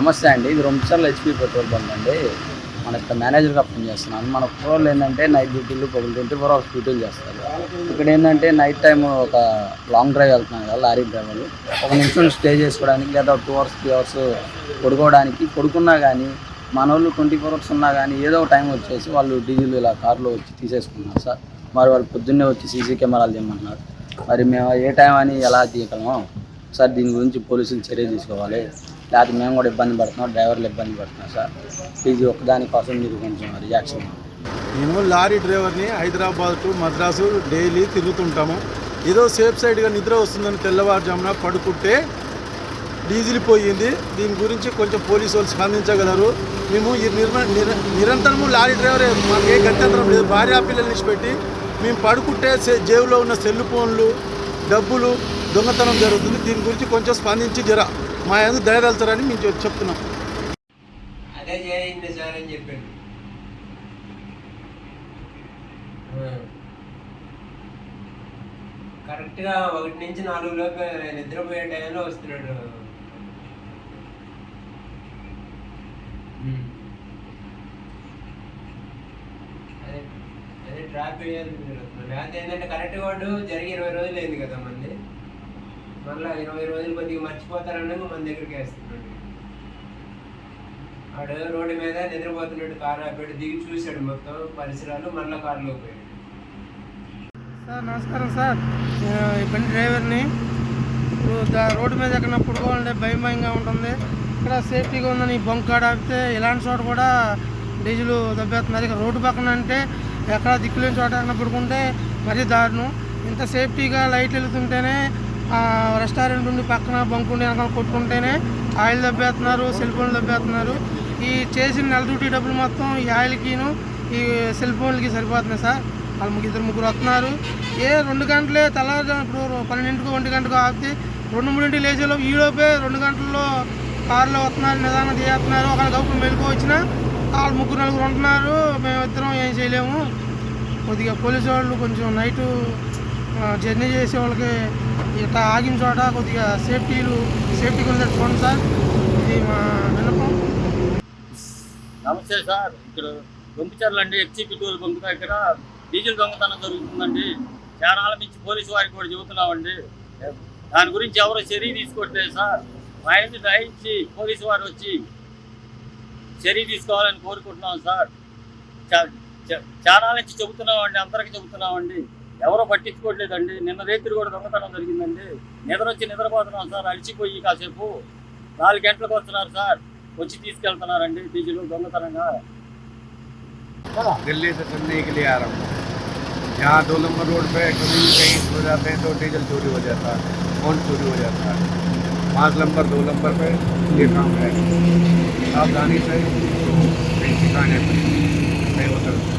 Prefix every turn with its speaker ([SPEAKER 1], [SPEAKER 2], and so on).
[SPEAKER 1] నమస్తే అండి. ఇది రొంపిసర్ల హెచ్పి పెట్రోల్ బంక్ అండి. మన యొక్క మేనేజర్గా పనిచేస్తున్నాను మన పెట్రోల్ ఏంటంటే నైట్ డ్యూటీలు పగులు ట్వంటీ ఫోర్ అవర్స్ డ్యూటీలు చేస్తారు. ఇక్కడ ఏంటంటే నైట్ టైం ఒక లాంగ్ డ్రైవ్ వెళ్తున్నాను కదా లారీ డ్రైవర్లు ఒక నిమిషం స్టే చేసుకోవడానికి లేదా టూ అవర్స్ త్రీ అవర్స్ పడుకోవడానికి పడుకున్నా కానీ మన వాళ్ళు ట్వంటీ ఫోర్ అవర్స్ ఉన్నా కానీ ఏదో ఒక టైం వచ్చేసి వాళ్ళు డీజిల్ ఇలా కార్లో వచ్చి తీసేసుకున్నారు సార్. మరి వాళ్ళు పొద్దున్నే వచ్చి సీసీ కెమెరాలు తీయమంటున్నారు. మరి మేము ఏ టైం అని ఎలా తీయగలము సార్ దీని గురించి పోలీసులు చర్య తీసుకోవాలి. లేకపోతే మేము కూడా ఇబ్బంది పడుతున్నాం డ్రైవర్లు ఇబ్బంది పడుతున్నాం సార్. ఇది ఒకదానికోసం మీరు కొంచెం రియాక్షన్
[SPEAKER 2] మేము లారీ డ్రైవర్ని హైదరాబాద్ టు మద్రాసు డైలీ తిరుగుతుంటాము. ఏదో సేఫ్ సైడ్గా నిద్ర వస్తుందని తెల్లవారుజామున పడుకుంటే డీజిల్ పోయింది. దీని గురించి కొంచెం పోలీసు వాళ్ళు స్పందించగలరు. మేము ఈ నిర్మ నిర నిరంతరము లారీ డ్రైవరే మాకు ఏ గత్యంతరం లేదు. భార్యా పిల్లల్ని పెట్టి మేము పడుకుంటే జేబులో ఉన్న సెల్ ఫోన్లు డబ్బులు దొంగతనం జరుగుతుంది. దీని గురించి కొంచెం స్పందించి జర మా ఎందుకు దయదలుతారని మేము చెప్- చెప్తున్నాం.
[SPEAKER 3] అదే చేయండి సార్ అని చెప్పాడు. కరెక్ట్గా ఒకటి నుంచి నాలుగు లోపు నిద్రపోయే టైంలో వస్తున్నాడు. అదే అదే ట్రాప్ జరుగుతుంది లేకపోతే ఏంటంటే కరెక్ట్ వాడు జరిగి ఇరవై రోజులు అయింది కదా మంది. మళ్ళీ ఇరవై రోజులు కొద్దిగా మర్చిపోతారన్నాక మన దగ్గరికి వేస్తున్నాడు వాడు రోడ్డు మీద నిద్రపోతున్నాడు కారు ఆపాడు దిగి చూశాడు మొత్తం పరిసరాలు మళ్ళీ కారులో పోయాడు.
[SPEAKER 4] సార్ నమస్కారం సార్. నేను ఇబ్బంది డ్రైవర్ని. ఇప్పుడు రోడ్డు మీద ఎక్కడ పడుకోవాలంటే భయం భయంగా ఉంటుంది. ఇక్కడ సేఫ్టీగా ఉందని ఈ బొంక్ కాడ ఆపితే ఇలాంటి చోట కూడా డీజిల్ దెబ్బేస్తున్నారు ఇక రోడ్డు పక్కన అంటే ఎక్కడ దిక్కులేని చోట ఎక్కడ పడుకుంటే మరీ దారుణం. ఇంత సేఫ్టీగా లైట్లు వెళ్తుంటేనే రెస్టారెంట్ ఉండి పక్కన బంకుండి ఉండి వెనకాల కొట్టుకుంటేనే ఆయిల్ దెబ్బేస్తున్నారు సెల్ ఫోన్లు దెబ్బేస్తున్నారు ఈ చేసిన నెల డ్యూటీ డబ్బులు మొత్తం ఈ ఆయిల్కిను ఈ సెల్ ఫోన్లకి సరిపోతున్నాయి సార్. వాళ్ళు ఇద్దరు ముగ్గురు వస్తున్నారు. ఏ రెండు గంటలే తెల్లవారుజాము ఇప్పుడు పన్నెండింటికి ఒంటి గంటకు ఆపితే రెండు మూడింటికి లేచేలోపు ఈలోపే రెండు గంటల్లో కారులో వస్తున్నారు నిదానం చేస్తున్నారు. ఒకరికి అప్పుడు మెలకు వచ్చినా వాళ్ళు ముగ్గురు నలుగురు ఉంటున్నారు. మేము ఇద్దరం ఏం చేయలేము. కొద్దిగా పోలీసు వాళ్ళు కొంచెం నైటు జర్నీ చేసే వాళ్ళకి ఇట్లా ఆగిన చోట కొద్దిగా సేఫ్టీలు సేఫ్టీ గురించి చూడండి సార్. ఇది మా విన్నపం.
[SPEAKER 1] నమస్తే సార్. ఇక్కడ దొంపిచర్లు అండి హెచ్సి పెట్రోల్ బంక్ దగ్గర. డీజిల్ దొంగతనం జరుగుతుందండి. చారాల నుంచి పోలీసు వారికి కూడా చెబుతున్నామండి. దాని గురించి ఎవరు చర్య తీసుకోవట్లేదు సార్. మా ఇంటి దయించి పోలీసు వారు వచ్చి చర్య తీసుకోవాలని కోరుకుంటున్నాం సార్. చా- నుంచి చెబుతున్నామండి అందరికీ చెబుతున్నామండి. ఎవరో పట్టించుకోవట్లేదండి నిన్న రేత్రి కూడా దొంగతనం జరిగిందండి నిద్ర వచ్చి నిద్రపోతున్నాం సార్ అలసిపోయి కాసేపు నాలుగు గంటలకు వస్తున్నారు సార్ వచ్చి తీసుకెళ్తున్నారండి డీజిల్ దొంగతనంగా
[SPEAKER 2] दिल्ली से चलने के लिए आ रहा हूँ यहाँ दो नंबर रोड पे कभी भी कहीं हो जाते हैं तो डीजल चोरी हो जाता है फोन चोरी हो जाता है पाँच नंबर दो नंबर पे ये काम है सावधानी से तो कहीं ठिकाने पे नहीं होता